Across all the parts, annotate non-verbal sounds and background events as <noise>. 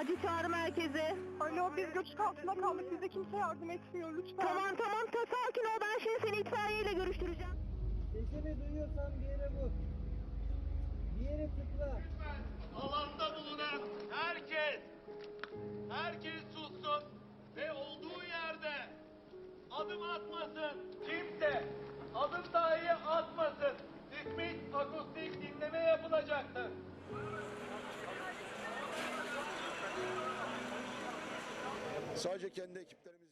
Acil çağrı merkezi. Alo biz göçük altında kaldık. Bize kimse yardım etmiyor lütfen. Tamam tamam ta sakin ol ben şimdi seni itfaiyeyle görüştüreceğim. Sesimi duyuyorsan bir yere vur. Bir yere tıkla. alanda bulunan herkes, herkes sussun ve olduğu yerde adım atmasın. Kimse adım dahi atmasın. Sismik akustik dinleme yapılacaktır. Sadece kendi ekiplerimiz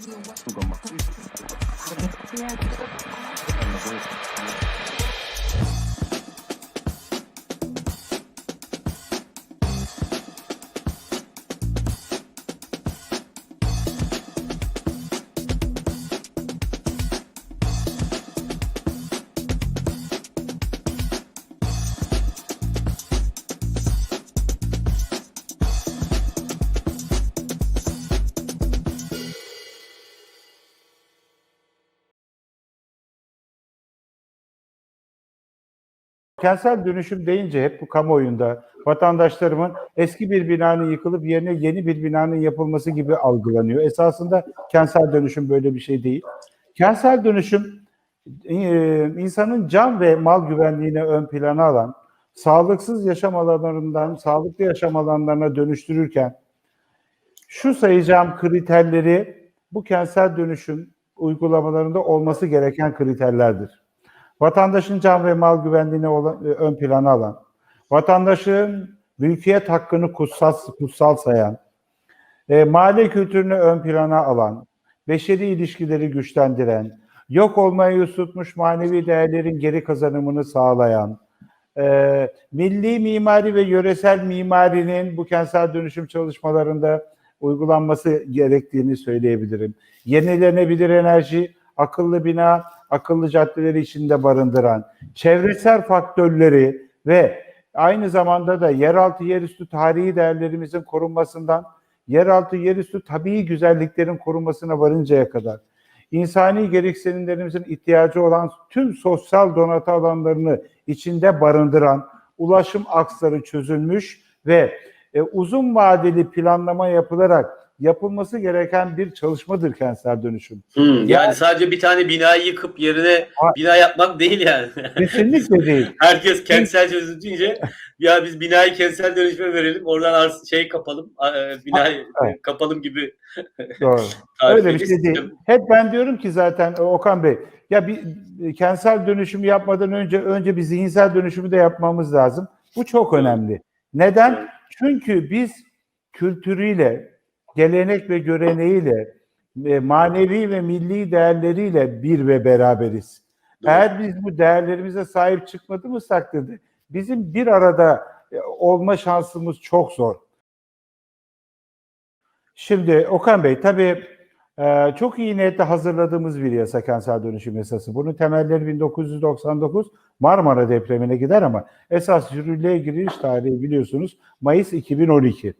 değil. Kentsel dönüşüm deyince hep bu kamuoyunda vatandaşlarımın eski bir binanın yıkılıp yerine yeni bir binanın yapılması gibi algılanıyor. Esasında kentsel dönüşüm böyle bir şey değil. Kentsel dönüşüm e, insanın can ve mal güvenliğini ön plana alan, sağlıksız yaşam alanlarından sağlıklı yaşam alanlarına dönüştürürken şu sayacağım kriterleri bu kentsel dönüşüm uygulamalarında olması gereken kriterlerdir vatandaşın can ve mal güvenliğini olan- e, ön plana alan, vatandaşın mülkiyet hakkını kutsal, kutsal sayan, e, mahalle kültürünü ön plana alan, beşeri ilişkileri güçlendiren, yok olmaya yüz manevi değerlerin geri kazanımını sağlayan, e, milli mimari ve yöresel mimarinin bu kentsel dönüşüm çalışmalarında uygulanması gerektiğini söyleyebilirim. Yenilenebilir enerji, akıllı bina, akıllı caddeleri içinde barındıran, çevresel faktörleri ve aynı zamanda da yeraltı yerüstü tarihi değerlerimizin korunmasından yeraltı yerüstü tabii güzelliklerin korunmasına varıncaya kadar insani gereksinimlerimizin ihtiyacı olan tüm sosyal donatı alanlarını içinde barındıran ulaşım aksları çözülmüş ve e, uzun vadeli planlama yapılarak yapılması gereken bir çalışmadır kentsel dönüşüm. Hmm, yani sadece bir tane binayı yıkıp yerine Ha- bina yapmak değil yani. <laughs> Kesinlikle değil. Herkes kentsel çözünce ya biz binayı kentsel dönüşüme verelim oradan ars şey kapalım e, binayı Evet. kapalım gibi Doğru. <laughs> Öyle bir şey değil. Hep ben diyorum ki zaten e, Okan Bey, ya bir kentsel dönüşüm yapmadan önce önce bir zihinsel dönüşümü de yapmamız lazım. Bu çok önemli. Neden? Çünkü biz kültürüyle, gelenek ve göreneğiyle, e, manevi ve milli değerleriyle bir ve beraberiz. Doğru. Eğer biz bu değerlerimize sahip çıkmadığımız takdirde bizim bir arada e, olma şansımız çok zor. Şimdi Okan Bey tabii e, çok iyi niyetle hazırladığımız bir yasa kentsel dönüşüm yasası. Bunun temelleri 1999 Marmara depremine gider ama esas yürürlüğe giriş tarihi biliyorsunuz Mayıs 2012.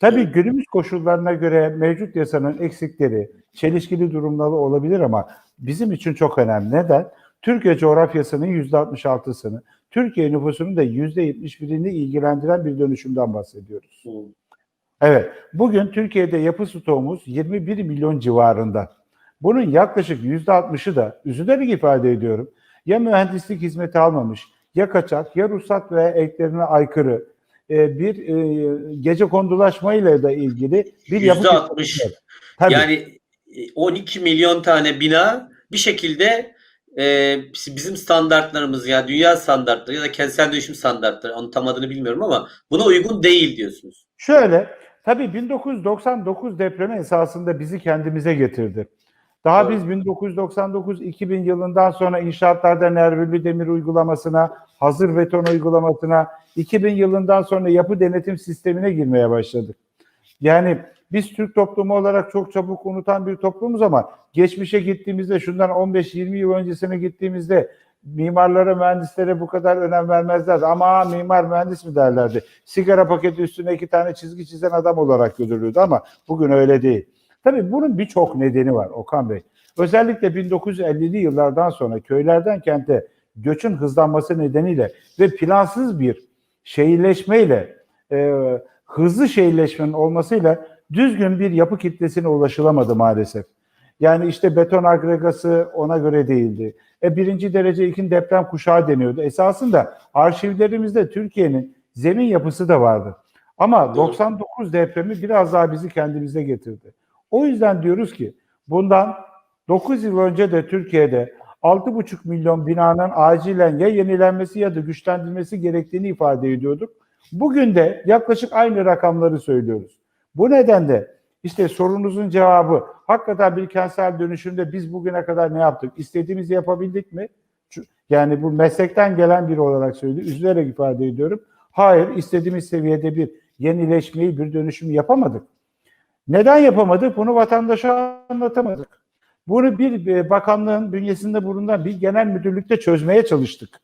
Tabii günümüz koşullarına göre mevcut yasanın eksikleri, çelişkili durumları olabilir ama bizim için çok önemli. Neden? Türkiye coğrafyasının %66'sını, Türkiye nüfusunun da %71'ini ilgilendiren bir dönüşümden bahsediyoruz. Evet, bugün Türkiye'de yapı stoğumuz 21 milyon civarında. Bunun yaklaşık %60'ı da, üzülerek ifade ediyorum, ya mühendislik hizmeti almamış, ya kaçak, ya ruhsat ve eklerine aykırı e, bir e, gece kondulaşmayla da ilgili bir yapı %60. Tabii. Yani e, 12 milyon tane bina bir şekilde e, bizim standartlarımız ya dünya standartları ya da kentsel dönüşüm standartları onun tam adını bilmiyorum ama buna uygun değil diyorsunuz. Şöyle, tabii 1999 depremi esasında bizi kendimize getirdi. Daha Evet. biz 1999-2000 yılından sonra inşaatlarda nervürlü demir uygulamasına, hazır beton uygulamasına, 2000 yılından sonra yapı denetim sistemine girmeye başladık. Yani biz Türk toplumu olarak çok çabuk unutan bir toplumuz ama geçmişe gittiğimizde şundan 15-20 yıl öncesine gittiğimizde mimarlara, mühendislere bu kadar önem vermezlerdi. Ama mimar mühendis mi derlerdi. Sigara paketi üstüne iki tane çizgi çizen adam olarak görülürdü ama bugün öyle değil. Tabii bunun birçok nedeni var Okan Bey. Özellikle 1950'li yıllardan sonra köylerden kente göçün hızlanması nedeniyle ve plansız bir şehirleşmeyle, e, hızlı şehirleşmenin olmasıyla düzgün bir yapı kitlesine ulaşılamadı maalesef. Yani işte beton agregası ona göre değildi. E, birinci derece ikinci deprem kuşağı deniyordu. Esasında arşivlerimizde Türkiye'nin zemin yapısı da vardı. Ama Doğru. 99 depremi biraz daha bizi kendimize getirdi. O yüzden diyoruz ki bundan 9 yıl önce de Türkiye'de 6,5 milyon binanın acilen ya yenilenmesi ya da güçlendirilmesi gerektiğini ifade ediyorduk. Bugün de yaklaşık aynı rakamları söylüyoruz. Bu nedenle işte sorunuzun cevabı hakikaten bir kentsel dönüşümde biz bugüne kadar ne yaptık? İstediğimizi yapabildik mi? Yani bu meslekten gelen biri olarak söylüyorum. Üzülerek ifade ediyorum. Hayır, istediğimiz seviyede bir yenileşmeyi, bir dönüşüm yapamadık. Neden yapamadık? Bunu vatandaşa anlatamadık. Bunu bir e, bakanlığın bünyesinde bulunan bir genel müdürlükte çözmeye çalıştık.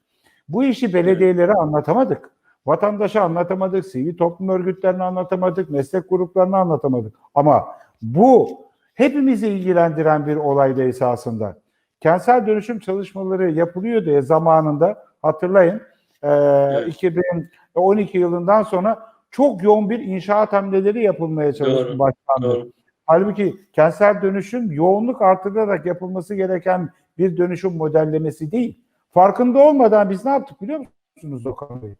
Bu işi belediyelere anlatamadık. Vatandaşa anlatamadık, sivil toplum örgütlerine anlatamadık, meslek gruplarına anlatamadık. Ama bu hepimizi ilgilendiren bir olaydı esasında. Kentsel dönüşüm çalışmaları yapılıyor diye zamanında hatırlayın e, Evet. 2012 yılından sonra çok yoğun bir inşaat hamleleri yapılmaya çalıştı başlandı. Doğru. Halbuki kentsel dönüşüm yoğunluk artırılarak yapılması gereken bir dönüşüm modellemesi değil. Farkında olmadan biz ne yaptık biliyor musunuz Okan Bey?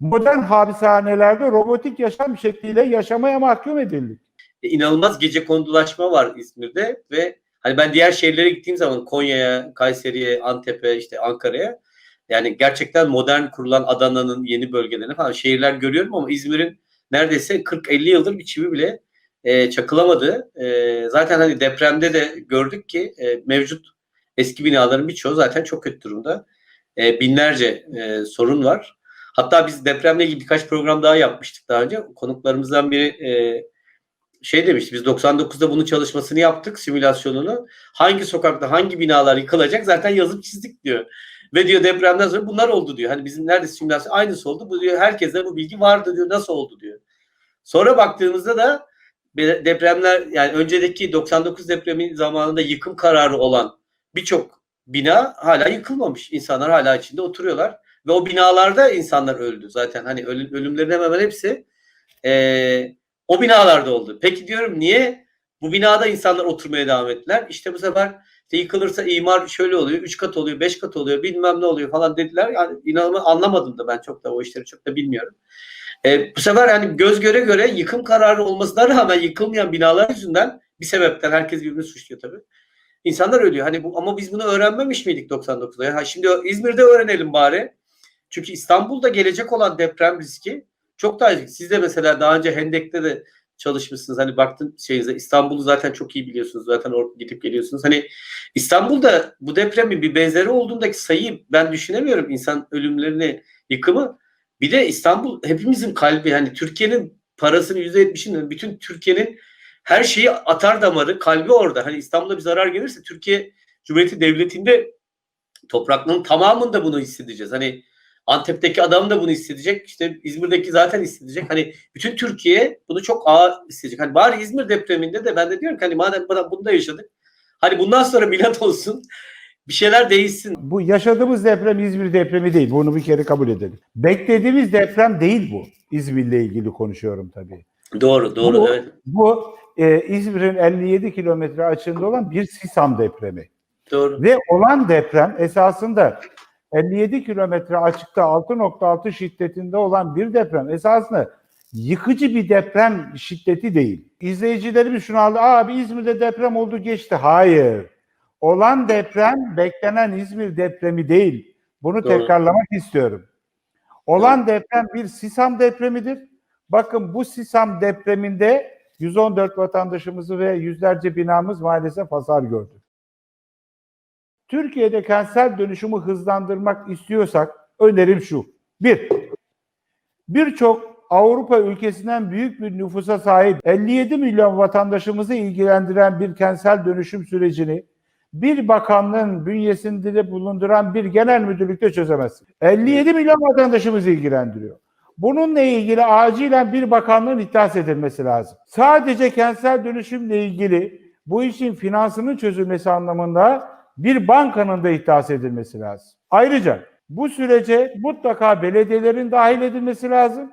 Modern hapishanelerde robotik yaşam şekliyle yaşamaya mahkum edildik. E, inanılmaz gece kondulaşma var İzmir'de ve hani ben diğer şehirlere gittiğim zaman Konya'ya, Kayseri'ye, Antep'e, işte Ankara'ya yani gerçekten modern kurulan Adana'nın yeni bölgelerine falan şehirler görüyorum ama İzmir'in neredeyse 40-50 yıldır bir çivi bile e, çakılamadı. E, zaten hani depremde de gördük ki e, mevcut eski binaların birçoğu zaten çok kötü durumda. E, binlerce e, sorun var. Hatta biz depremle ilgili birkaç program daha yapmıştık daha önce. Konuklarımızdan biri e, şey demişti biz 99'da bunun çalışmasını yaptık simülasyonunu. Hangi sokakta hangi binalar yıkılacak zaten yazıp çizdik diyor. Ve diyor depremden sonra bunlar oldu diyor. Hani bizim nerede simülasyon aynısı oldu. Bu diyor herkeste bu bilgi vardı diyor. Nasıl oldu diyor. Sonra baktığımızda da depremler yani öncedeki 99 depremi zamanında yıkım kararı olan birçok bina hala yıkılmamış. İnsanlar hala içinde oturuyorlar. Ve o binalarda insanlar öldü zaten. Hani ölüm, ölümlerin hemen hepsi eee, o binalarda oldu. Peki diyorum niye bu binada insanlar oturmaya devam ettiler? İşte bu sefer işte yıkılırsa imar şöyle oluyor, üç kat oluyor, beş kat oluyor, bilmem ne oluyor falan dediler. Yani inanılmaz anlamadım da ben çok da o işleri çok da bilmiyorum. E, bu sefer yani göz göre göre yıkım kararı olmasına rağmen yıkılmayan binalar yüzünden bir sebepten herkes birbirini suçluyor tabii. İnsanlar ölüyor. Hani bu ama biz bunu öğrenmemiş miydik 99'da? Ya şimdi İzmir'de öğrenelim bari. Çünkü İstanbul'da gelecek olan deprem riski çok daha yüksek. Siz de mesela daha önce Hendek'te de çalışmışsınız. Hani baktın şeyinize İstanbul'u zaten çok iyi biliyorsunuz. Zaten or- gidip geliyorsunuz. Hani İstanbul'da bu depremin bir benzeri olduğundaki sayıyı ben düşünemiyorum. İnsan ölümlerini, yıkımı. Bir de İstanbul hepimizin kalbi. Hani Türkiye'nin parasının %70'inin bütün Türkiye'nin her şeyi atar damarı, kalbi orada. Hani İstanbul'da bir zarar gelirse Türkiye Cumhuriyeti Devleti'nde topraklarının tamamında bunu hissedeceğiz. Hani Antep'teki adam da bunu hissedecek. İşte İzmir'deki zaten hissedecek. Hani bütün Türkiye bunu çok ağır hissedecek. Hani bari İzmir depreminde de ben de diyorum ki hani madem bana- bunu da yaşadık. Hani bundan sonra milat olsun. Bir şeyler değişsin. Bu yaşadığımız deprem İzmir depremi değil. Bunu bir kere kabul edelim. Beklediğimiz deprem değil bu. İzmir'le ilgili konuşuyorum tabii. Doğru, doğru. Bu- evet. Bu e, İzmir'in 57 kilometre açığında olan bir Sisam depremi. Doğru. Ve olan deprem esasında 57 kilometre açıkta 6.6 şiddetinde olan bir deprem esasında yıkıcı bir deprem şiddeti değil. İzleyicilerimiz şunu aldı. Abi İzmir'de deprem oldu geçti. Hayır. Olan deprem beklenen İzmir depremi değil. Bunu Doğru. tekrarlamak istiyorum. Olan deprem bir Sisam depremidir. Bakın bu Sisam depreminde 114 vatandaşımızı ve yüzlerce binamız maalesef hasar gördü. Türkiye'de kentsel dönüşümü hızlandırmak istiyorsak önerim şu. Bir, birçok Avrupa ülkesinden büyük bir nüfusa sahip 57 milyon vatandaşımızı ilgilendiren bir kentsel dönüşüm sürecini bir bakanlığın bünyesinde bulunduran bir genel müdürlükte çözemezsin. 57 milyon vatandaşımızı ilgilendiriyor. Bununla ilgili acilen bir bakanlığın ihtas edilmesi lazım. Sadece kentsel dönüşümle ilgili bu işin finansının çözülmesi anlamında bir bankanın da ihtas edilmesi lazım. Ayrıca bu sürece mutlaka belediyelerin dahil edilmesi lazım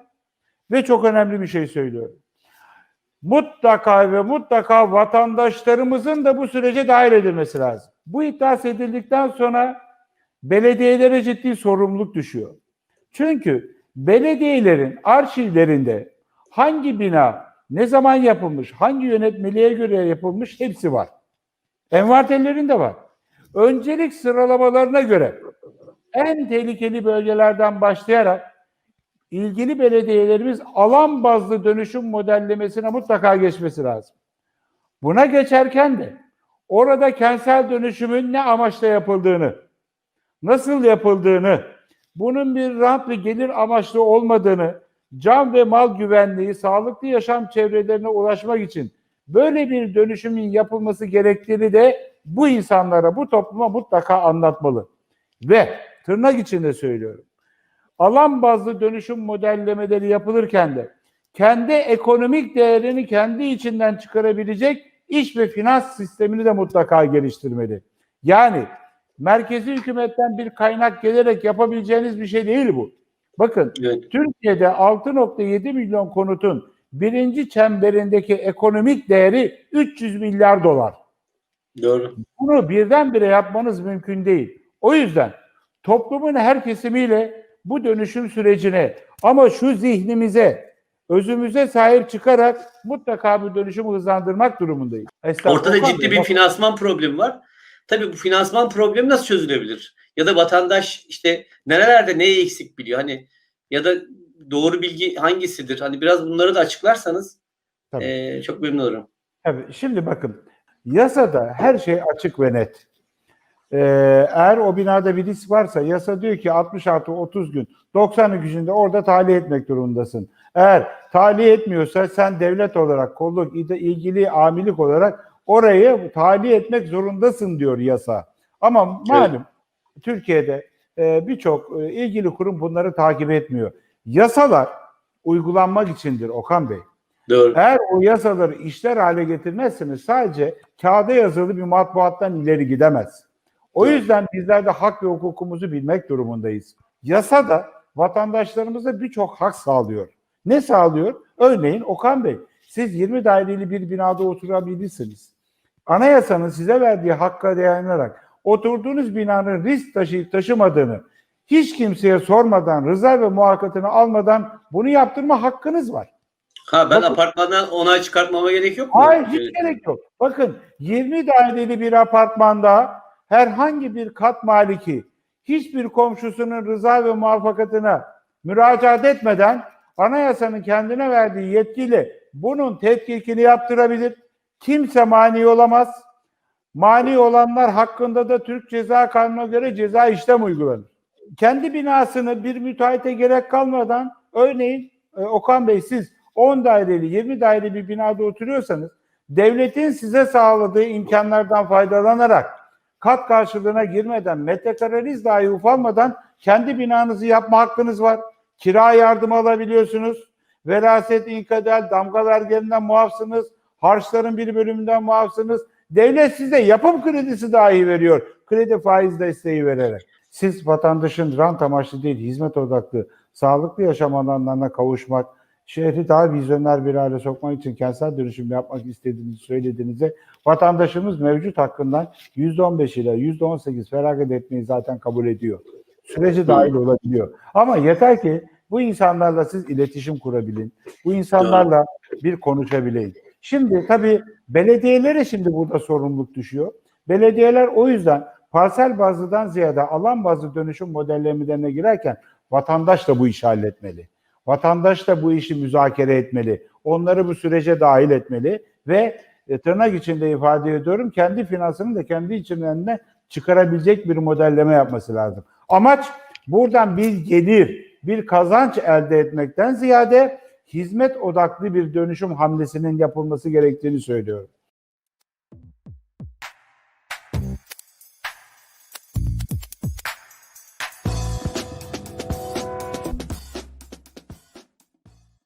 ve çok önemli bir şey söylüyorum. Mutlaka ve mutlaka vatandaşlarımızın da bu sürece dahil edilmesi lazım. Bu ihtas edildikten sonra belediyelere ciddi sorumluluk düşüyor. Çünkü belediyelerin arşivlerinde hangi bina ne zaman yapılmış, hangi yönetmeliğe göre yapılmış hepsi var. Envanterlerinde var. Öncelik sıralamalarına göre en tehlikeli bölgelerden başlayarak ilgili belediyelerimiz alan bazlı dönüşüm modellemesine mutlaka geçmesi lazım. Buna geçerken de orada kentsel dönüşümün ne amaçla yapıldığını, nasıl yapıldığını, bunun bir rant ve gelir amaçlı olmadığını, can ve mal güvenliği, sağlıklı yaşam çevrelerine ulaşmak için böyle bir dönüşümün yapılması gerektiğini de bu insanlara, bu topluma mutlaka anlatmalı. Ve tırnak içinde söylüyorum. Alan bazlı dönüşüm modellemeleri yapılırken de kendi ekonomik değerini kendi içinden çıkarabilecek iş ve finans sistemini de mutlaka geliştirmeli. Yani merkezi hükümetten bir kaynak gelerek yapabileceğiniz bir şey değil bu. Bakın Evet. Türkiye'de 6.7 milyon konutun birinci çemberindeki ekonomik değeri 300 milyar dolar. Doğru. Bunu birdenbire yapmanız mümkün değil. O yüzden toplumun her kesimiyle bu dönüşüm sürecine ama şu zihnimize, özümüze sahip çıkarak mutlaka bu dönüşümü hızlandırmak durumundayız. Ortada ciddi bir finansman problemi var. Tabii bu finansman problemi nasıl çözülebilir? Ya da vatandaş işte nerelerde neyi eksik biliyor? Hani ya da doğru bilgi hangisidir? Hani biraz bunları da açıklarsanız Tabii. eee, çok memnun olurum. Tabii. Şimdi bakın yasada her şey açık ve net. Ee, eğer o binada bir risk varsa yasa diyor ki 60 artı 30 gün 90 gücünde orada tahliye etmek durumundasın. Eğer tahliye etmiyorsa sen devlet olarak kolluk il- ilgili amilik olarak orayı tahliye etmek zorundasın diyor yasa. Ama malum Türkiye'de e, birçok e, ilgili kurum bunları takip etmiyor. Yasalar uygulanmak içindir Okan Bey. Doğru. Eğer o yasaları işler hale getirmezseniz sadece kağıda yazılı bir matbuattan ileri gidemez. O Evet. yüzden bizler de hak ve hukukumuzu bilmek durumundayız. Yasa da vatandaşlarımıza birçok hak sağlıyor. Ne sağlıyor? Örneğin Okan Bey, siz 20 daireli bir binada oturabilirsiniz. Anayasanın size verdiği hakka dayanarak oturduğunuz binanın risk taşıyıp taşımadığını hiç kimseye sormadan, rıza ve muhakkakatını almadan bunu yaptırma hakkınız var. Ha ben Bakın- apartmandan onay çıkartmama gerek yok mu? Hayır hiç gerek yok. Bakın 20 daireli bir apartmanda herhangi bir kat maliki hiçbir komşusunun rıza ve muvaffakatına müracaat etmeden anayasanın kendine verdiği yetkiyle bunun tetkikini yaptırabilir. Kimse mani olamaz. Mani olanlar hakkında da Türk Ceza Kanunu'na göre ceza işlem uygulanır. Kendi binasını bir müteahhite gerek kalmadan örneğin e, Okan Bey siz 10 daireli 20 daireli bir binada oturuyorsanız devletin size sağladığı imkanlardan faydalanarak kat karşılığına girmeden metrekareniz dahi ufalmadan kendi binanızı yapma hakkınız var. Kira yardımı alabiliyorsunuz. Veraset, inkadel, damga vergilerinden muafsınız. Harçların bir bölümünden muafsınız. Devlet size yapım kredisi dahi veriyor. Kredi faiz desteği vererek. Siz vatandaşın rant amaçlı değil, hizmet odaklı, sağlıklı yaşam alanlarına kavuşmak, şehri daha vizyoner bir hale sokmak için kentsel dönüşüm yapmak istediğinizi söylediğinizde vatandaşımız mevcut hakkından %15 ile %18 feragat etmeyi zaten kabul ediyor. Süreci dahil olabiliyor. Ama yeter ki bu insanlarla siz iletişim kurabilin. Bu insanlarla bir konuşabileyim. Şimdi tabii belediyelere şimdi burada sorumluluk düşüyor. Belediyeler o yüzden parsel bazlıdan ziyade alan bazlı dönüşüm modellemelerine girerken vatandaş da bu işi halletmeli. Vatandaş da bu işi müzakere etmeli. Onları bu sürece dahil etmeli ve e, tırnak içinde ifade ediyorum kendi finansını da kendi içinden çıkarabilecek bir modelleme yapması lazım. Amaç buradan bir gelir, bir kazanç elde etmekten ziyade hizmet odaklı bir dönüşüm hamlesinin yapılması gerektiğini söylüyorum.